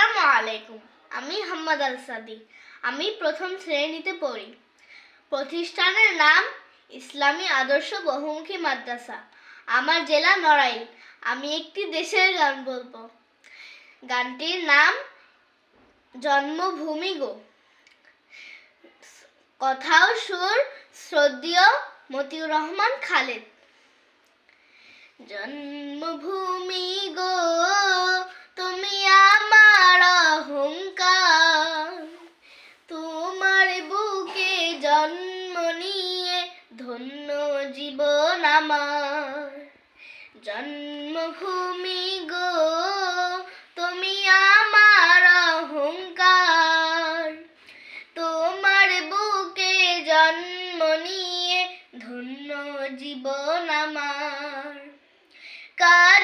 আসসালামু আলাইকুম। আমি হাম্মদ আল সাদি। আমি প্রথম শ্রেণীতে পড়ি। প্রতিষ্ঠানের নাম ইসলামী আদর্শ বহুমুখী মাদ্রাসা। আমার জেলা নড়াইল। আমি একটি দেশের গান বলব। গানটির নাম জন্মভূমি গো। কথা ও সুর শ্রদ্ধীয় মতিউর রহমান খালেদ। জন্মভূমি গো ধন্য জীবন আমার। জন্মভূমি গো, তুমি আমার অহংকার। তোমার বুকে জন্ম নিয়ে ধন্য জীবন আমার। কাজল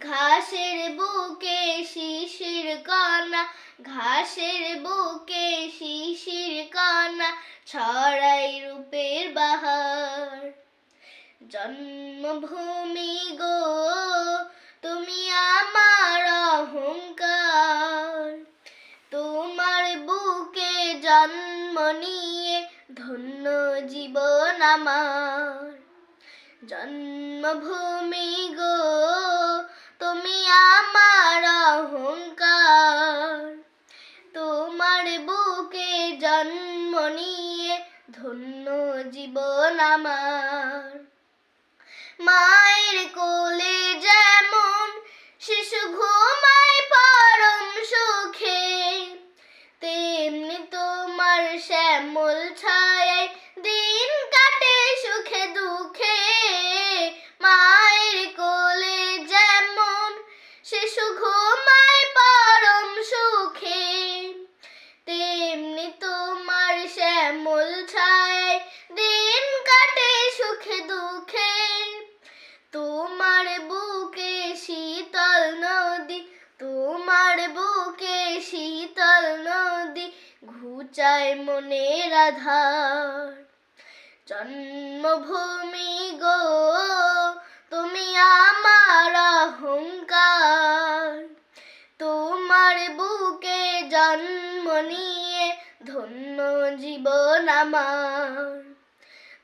ঘাসের বুকে শিশির কণা, ঘাসের বুকে শিশির কণা, ছড়াই রূপের বাহার। জন্মভূমি গো, তুমি আমার অহংকার। তোমার বুকে জন্ম নিয়ে ধন্য জীবন আমার। জন্মভূমি গো তোমার বুকে জন্ম নিয়ে ধন্য জীবন আমার। মায়ের কোলে যেমন শিশু ঘুমায় পরম সুখে, তেমনি তোমার শ্যামল ছায় দিন কাটে সুখে দুঃখে। মায়ের কোলে যেমন শিশু শ্যামল ছায় দিন কাটে সুখে দুঃখে। তোমার বুকে শীতল নদী, তোমার বুকে শীতল নদী, ঘুচায় মনের আধার। জন্মভূমি গো, তুমি আমার অহংকার। তোমার বুকে জন্ম নিয়ে ধন্য জীবন আমার।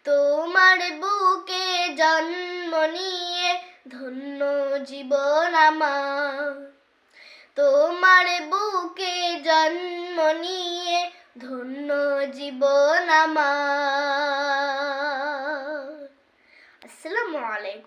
তোমার বুকে জন্ম নিয়ে ধন্য জীবন আমার। তোমার বুকে জন্ম নিয়ে ধন্য জীবন আমার। আসসালামু আলাইকুম।